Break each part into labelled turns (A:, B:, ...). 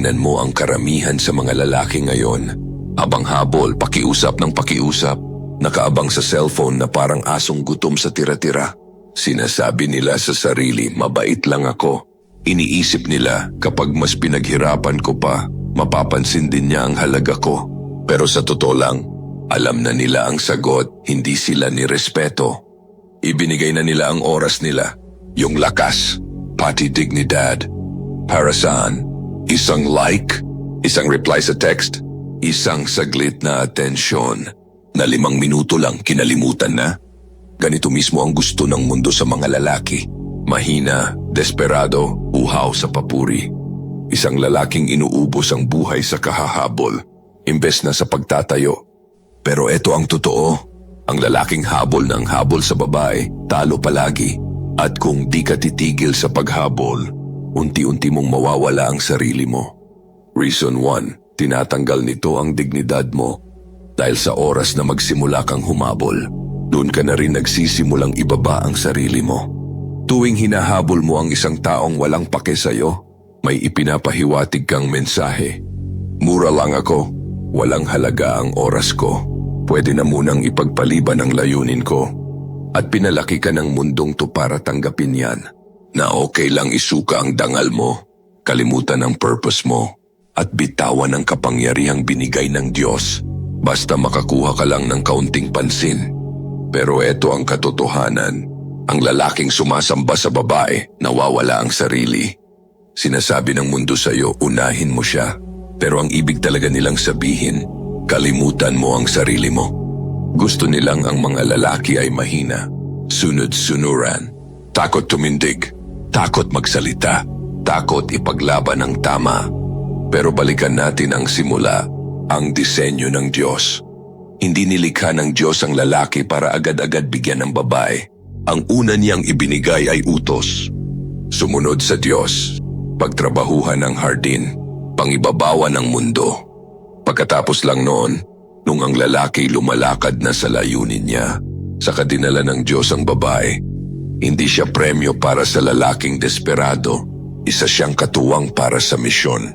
A: tingnan mo ang karamihan sa mga lalaki ngayon. Habang habol, pakiusap ng pakiusap. Nakaabang sa cellphone na parang asong gutom sa tira-tira. Sinasabi nila sa sarili, mabait lang ako. Iniisip nila, kapag mas pinaghirapan ko pa, mapapansin din niya ang halaga ko. Pero sa totoo lang, alam na nila ang sagot, hindi sila nirespeto. Ibinigay na nila ang oras nila, yung lakas, pati dignidad. Para saan? Isang like? Isang reply sa text? Isang saglit na atensyon na limang minuto lang kinalimutan na? Ganito mismo ang gusto ng mundo sa mga lalaki. Mahina, desperado, uhaw sa papuri. Isang lalaking inuubos ang buhay sa kahahabol, imbes na sa pagtatayo. Pero ito ang totoo. Ang lalaking habol ng habol sa babae, talo palagi. At kung di ka titigil sa paghabol, unti-unti mong mawawala ang sarili mo. Reason 1, tinatanggal nito ang dignidad mo dahil sa oras na magsimula kang humabol, doon ka na rin nagsisimulang ibaba ang sarili mo. Tuwing hinahabol mo ang isang taong walang pake sa'yo, may ipinapahiwatig kang mensahe. Mura lang ako, walang halaga ang oras ko. Pwede na munang ipagpaliban ang layunin ko. At pinalaki ka ng mundong to para tanggapin yan. Na okay lang isuka ang dangal mo, kalimutan ang purpose mo, at bitawan ang kapangyarihang binigay ng Diyos. Basta makakuha ka lang ng kaunting pansin. Pero eto ang katotohanan. Ang lalaking sumasamba sa babae, nawawala ang sarili. Sinasabi ng mundo sa'yo, unahin mo siya. Pero ang ibig talaga nilang sabihin, kalimutan mo ang sarili mo. Gusto nilang ang mga lalaki ay mahina, sunod-sunuran, takot tumindig, takot magsalita, takot ipaglaban ang tama. Pero balikan natin ang simula, ang disenyo ng Diyos. Hindi nilikha ng Diyos ang lalaki para agad-agad bigyan ng babae. Ang una niyang ibinigay ay utos. Sumunod sa Diyos, pagtrabahuhan ng hardin, pangibabawa ng mundo. Pagkatapos lang noon, nung ang lalaki lumalakad na sa layunin niya, sa kadinala ng Diyos ang babae, hindi siya premyo para sa lalaking desperado, isa siyang katuwang para sa misyon.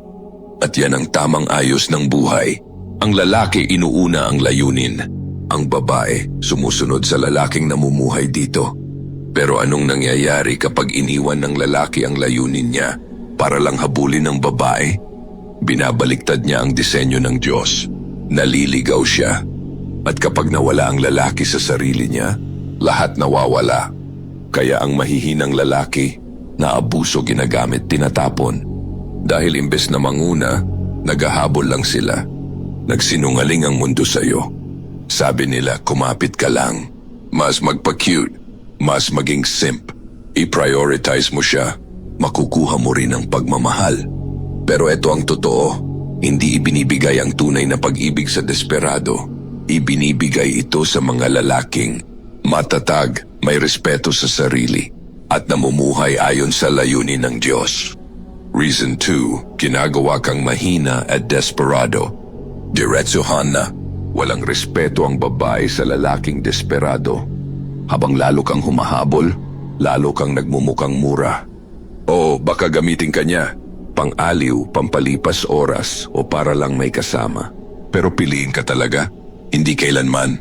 A: At yan ang tamang ayos ng buhay. Ang lalaki inuuna ang layunin. Ang babae sumusunod sa lalaking namumuhay dito. Pero anong nangyayari kapag iniwan ng lalaki ang layunin niya para lang habulin ng babae? Binabaliktad niya ang disenyo ng Diyos. Naliligaw siya. At kapag nawala ang lalaki sa sarili niya, lahat nawawala. Kaya ang mahihinang lalaki na abuso ginagamit tinatapon. Dahil imbes na manguna, naghahabol lang sila. Nagsinungaling ang mundo sa'yo. Sabi nila, kumapit ka lang. Mas magpa-cute, mas maging simp. I-prioritize mo siya, makukuha mo rin ang pagmamahal. Pero ito ang totoo, hindi ibinibigay ang tunay na pag-ibig sa desperado. Ibinibigay ito sa mga lalaking matatag, may respeto sa sarili, at namumuhay ayon sa layunin ng Diyos. Reason 2, ginagawa kang mahina at desperado. Diretsuhan na, walang respeto ang babae sa lalaking desperado. Habang lalo kang humahabol, lalo kang nagmumukang mura. O baka gamitin ka niya, pang-aliw, pampalipas oras o para lang may kasama. Pero piliin ka talaga, hindi kailanman.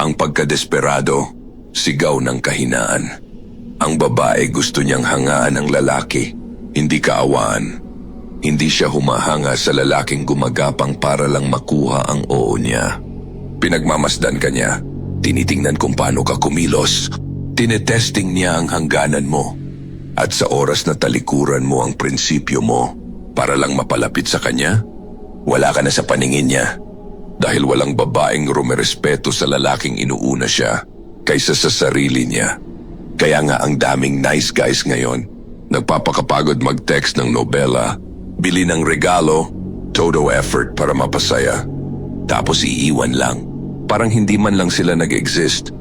A: Ang pagkadesperado, sigaw ng kahinaan. Ang babae gusto niyang hangaan ng lalaki, hindi kaawaan. Hindi siya humahanga sa lalaking gumagapang para lang makuha ang oo niya. Pinagmamasdan ka niya, tinitingnan kung paano ka kumilos, tinetesting niya ang hangganan mo. At sa oras na talikuran mo ang prinsipyo mo para lang mapalapit sa kanya, wala ka na sa paningin niya. Dahil walang babaeng rumerespeto sa lalaking inuuna siya kaysa sa sarili niya. Kaya nga ang daming nice guys ngayon, nagpapakapagod mag-text ng nobela, bili ng regalo, todo effort para mapasaya. Tapos iiwan lang, parang hindi man lang sila nag-exist.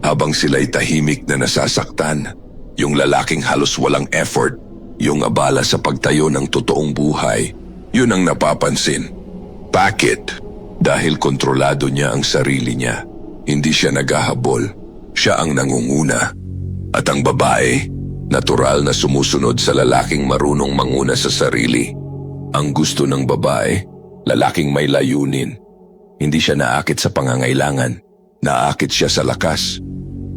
A: Habang sila'y tahimik na nasasaktan, yung lalaking halos walang effort, yung abala sa pagtayo ng totoong buhay, yun ang napapansin. Bakit? Dahil kontrolado niya ang sarili niya. Hindi siya naghahabol. Siya ang nangunguna. At ang babae, natural na sumusunod sa lalaking marunong manguna sa sarili. Ang gusto ng babae, lalaking may layunin. Hindi siya naakit sa pangangailangan, naakit siya sa lakas.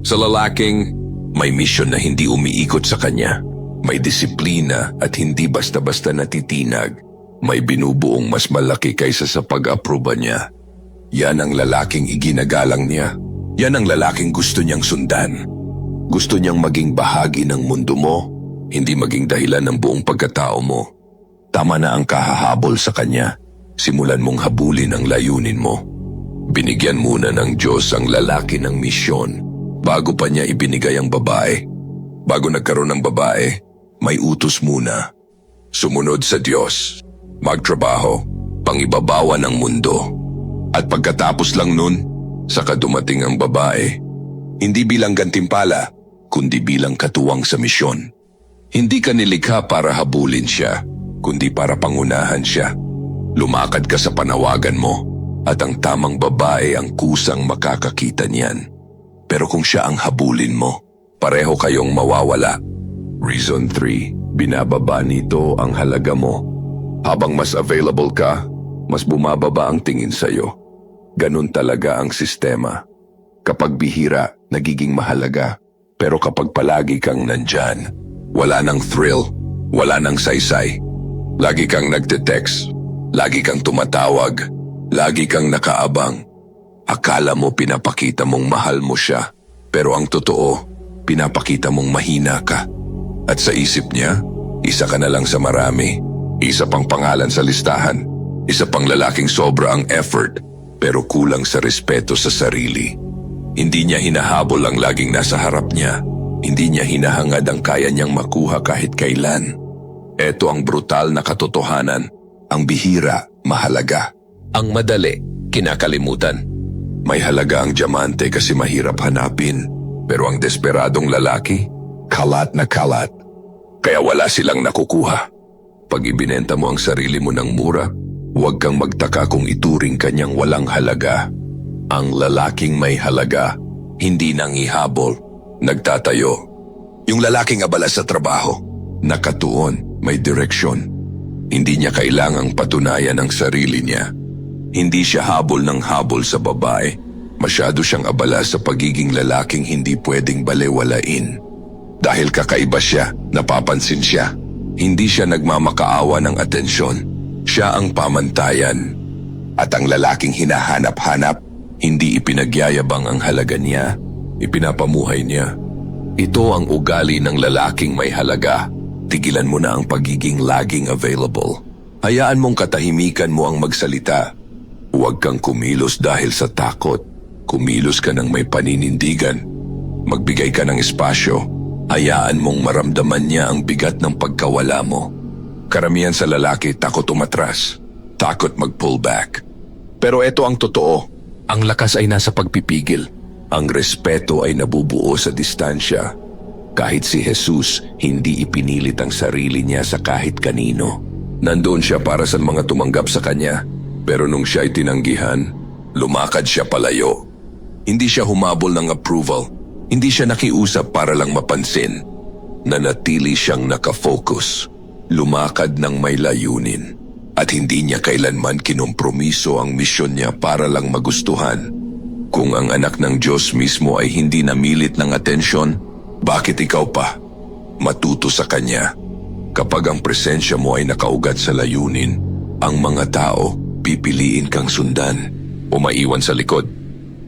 A: Sa lalaking may misyon na hindi umiikot sa kanya, may disiplina at hindi basta-basta natitinag, may binubuong mas malaki kaysa sa pag-aproba niya. Yan ang lalaking iginagalang niya. Yan ang lalaking gusto niyang sundan. Gusto niyang maging bahagi ng mundo mo, hindi maging dahilan ng buong pagkatao mo. Tama na ang kahahabol sa kanya. Simulan mong habulin ang layunin mo. Binigyan muna ng Diyos ang lalaki ng misyon bago pa niya ibinigay ang babae. Bago nagkaroon ng babae, may utos muna. Sumunod sa Diyos, magtrabaho, pangibabawa ng mundo. At pagkatapos lang nun, saka dumating ang babae. Hindi bilang gantimpala, kundi bilang katuwang sa misyon. Hindi ka nilikha para habulin siya, kundi para pangunahan siya. Lumakad ka sa panawagan mo at ang tamang babae ang kusang makakakita niyan. Pero kung siya ang habulin mo, pareho kayong mawawala. Reason 3, binababa nito ang halaga mo. Habang mas available ka, mas bumababa ang tingin sa'yo. Ganun talaga ang sistema. Kapag bihira, nagiging mahalaga. Pero kapag palagi kang nandyan, wala nang thrill, wala nang saysay. Lagi kang nagte-text, lagi kang tumatawag, lagi kang nakaabang. Akala mo pinapakita mong mahal mo siya, pero ang totoo, pinapakita mong mahina ka. At sa isip niya, isa ka na lang sa marami. Isa pang pangalan sa listahan. Isa pang lalaking sobra ang effort, pero kulang sa respeto sa sarili. Hindi niya hinahabol ang laging nasa harap niya. Hindi niya hinahangad ang kaya niyang makuha kahit kailan. Ito ang brutal na katotohanan. Ang bihira, mahalaga. Ang madali, kinakalimutan. May halaga ang diamante kasi mahirap hanapin. Pero ang desperadong lalaki, kalat na kalat. Kaya wala silang nakukuha. Pag ibinenta mo ang sarili mo ng mura, huwag kang magtaka kung ituring kanyang walang halaga. Ang lalaking may halaga, hindi nang ihabol, nagtatayo. Yung lalaking abala sa trabaho, nakatuon, may direksyon. Hindi niya kailangang patunayan ang sarili niya. Hindi siya habol ng habol sa babae. Masyado siyang abala sa pagiging lalaking hindi pwedeng balewalain. Dahil kakaiba siya, napapansin siya. Hindi siya nagmamakaawa ng atensyon. Siya ang pamantayan. At ang lalaking hinahanap-hanap, hindi ipinagyayabang ang halaga niya, ipinapamuhay niya. Ito ang ugali ng lalaking may halaga. Tigilan mo na ang pagiging laging available. Hayaan mong katahimikan mo ang magsalita. Huwag kang kumilos dahil sa takot. Kumilos ka ng may paninindigan. Magbigay ka ng espasyo. Hayaan mong maramdaman niya ang bigat ng pagkawala mo. Karamihan sa lalaki takot umatras. Takot mag-pull back. Pero ito ang totoo. Ang lakas ay nasa pagpipigil. Ang respeto ay nabubuo sa distansya. Kahit si Jesus, hindi ipinilit ang sarili niya sa kahit kanino. Nandoon siya para sa mga tumanggap sa kanya. Pero nung siya ay tinanggihan, lumakad siya palayo. Hindi siya humabol ng approval. Hindi siya nakiusap para lang mapansin. Nanatili siyang nakafocus. Lumakad ng may layunin. At hindi niya kailanman kinompromiso ang misyon niya para lang magustuhan. Kung ang anak ng Diyos mismo ay hindi namilit ng atensyon, bakit ikaw pa? Matuto sa Kanya. Kapag ang presensya mo ay nakaugat sa layunin, ang mga tao pipiliin kang sundan o maiwan sa likod.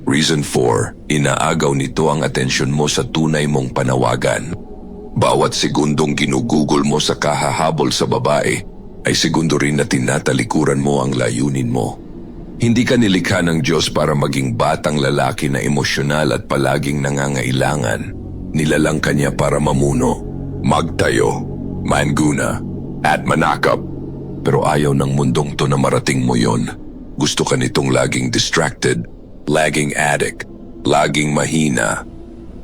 A: Reason 4, inaagaw nito ang atensyon mo sa tunay mong panawagan. Bawat segundong ginugugol mo sa kahahabol sa babae, ay segundo rin na tinatalikuran mo ang layunin mo. Hindi ka nilikha ng Diyos para maging batang lalaki na emosyonal at palaging nangangailangan. Nilalang ka niya para mamuno, magtayo, manguna, at manakap. Pero ayaw ng mundong to na marating mo yon. Gusto ka nitong laging distracted, laging addict, laging mahina.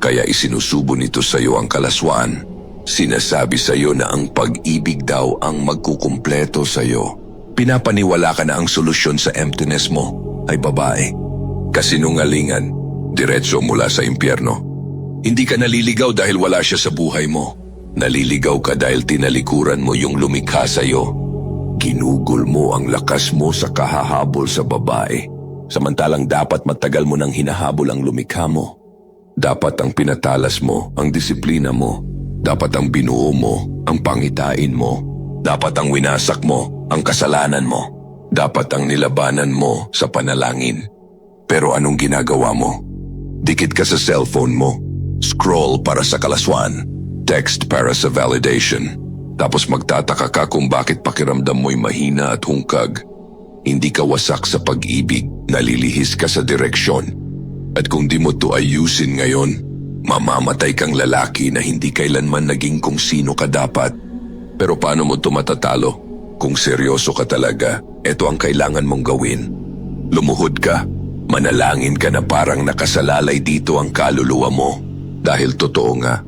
A: Kaya isinusubo nito sa iyo ang kalaswaan. Sinasabi sa iyo na ang pag-ibig daw ang magkukumpleto sa iyo. Pinapaniwala ka na ang solusyon sa emptiness mo ay babae. Kasinungalingan, diretso mula sa impyerno. Hindi ka naliligaw dahil wala siya sa buhay mo. Naliligaw ka dahil tinalikuran mo yung lumikha sa iyo. Ginugol mo ang lakas mo sa kahahabol sa babae. Samantalang dapat matagal mo nang hinahabol ang lumikha mo. Dapat ang pinatalas mo, ang disiplina mo. Dapat ang binuo mo, ang pangitain mo. Dapat ang winasak mo, ang kasalanan mo. Dapat ang nilabanan mo sa panalangin. Pero anong ginagawa mo? Dikit ka sa cellphone mo. Scroll para sa kalaswan. Text para sa validation. Tapos magtataka ka kung bakit pakiramdam mo'y mahina at hungkag. Hindi ka wasak sa pag-ibig, nalilihis ka sa direksyon. At kung di mo to ayusin ngayon, mamamatay kang lalaki na hindi kailanman naging kung sino ka dapat. Pero paano mo to matatalo? Kung seryoso ka talaga, ito ang kailangan mong gawin. Lumuhod ka. Manalangin ka na parang nakasalalay dito ang kaluluwa mo. Dahil totoo nga,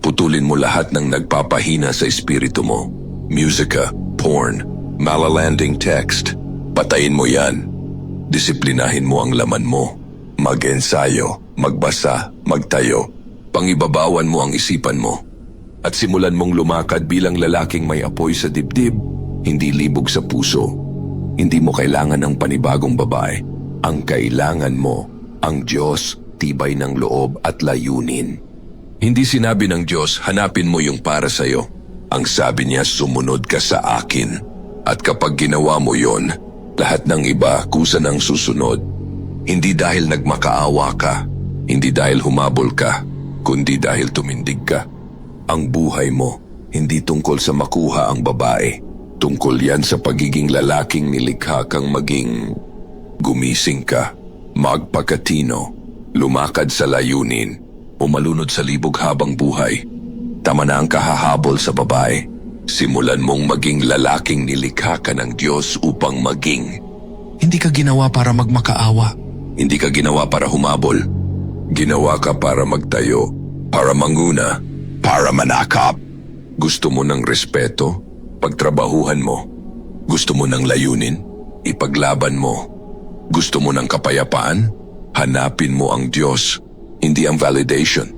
A: putulin mo lahat ng nagpapahina sa espiritu mo. Musika, porn, malalanding text. Patayin mo yan. Disiplinahin mo ang laman mo. Mag-ensayo, magbasa, magtayo. Pangibabawan mo ang isipan mo. At simulan mong lumakad bilang lalaking may apoy sa dibdib, hindi libog sa puso. Hindi mo kailangan ng panibagong babae. Ang kailangan mo, ang Diyos, tibay ng loob at layunin. Hindi sinabi ng Diyos, hanapin mo yung para sa'yo. Ang sabi niya, sumunod ka sa akin. At kapag ginawa mo yon, lahat ng iba kusa ng susunod. Hindi dahil nagmakaawa ka, hindi dahil humabol ka, kundi dahil tumindig ka. Ang buhay mo, hindi tungkol sa makuha ang babae. Tungkol yan sa pagiging lalaking nilikha kang maging gumising ka, magpakatino, lumakad sa layunin, umalunod sa libog habang buhay. Tama na ang kahahabol sa babae. Simulan mong maging lalaking nilikha ka ng Diyos upang maging.
B: Hindi ka ginawa para magmakaawa.
A: Hindi ka ginawa para humabol. Ginawa ka para magtayo, para manguna, para manakap. Gusto mo ng respeto, pagtrabahuhan mo. Gusto mo ng layunin, ipaglaban mo. Gusto mo ng kapayapaan, hanapin mo ang Diyos, hindi ang validation.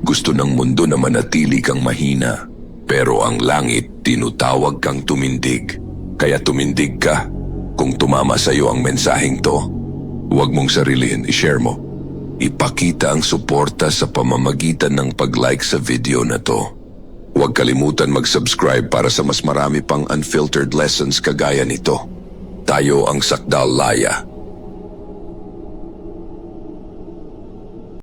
A: Gusto ng mundo na manatili kang mahina. Pero ang langit tinutawag kang tumindig. Kaya tumindig ka. Kung tumama sa iyo ang mensaheng to, huwag mong sarilihin, ishare mo. Ipakita ang suporta sa pamamagitan ng pag-like sa video na to. Huwag kalimutan mag-subscribe para sa mas marami pang unfiltered lessons kagaya nito. Tayo ang Sakdal Laya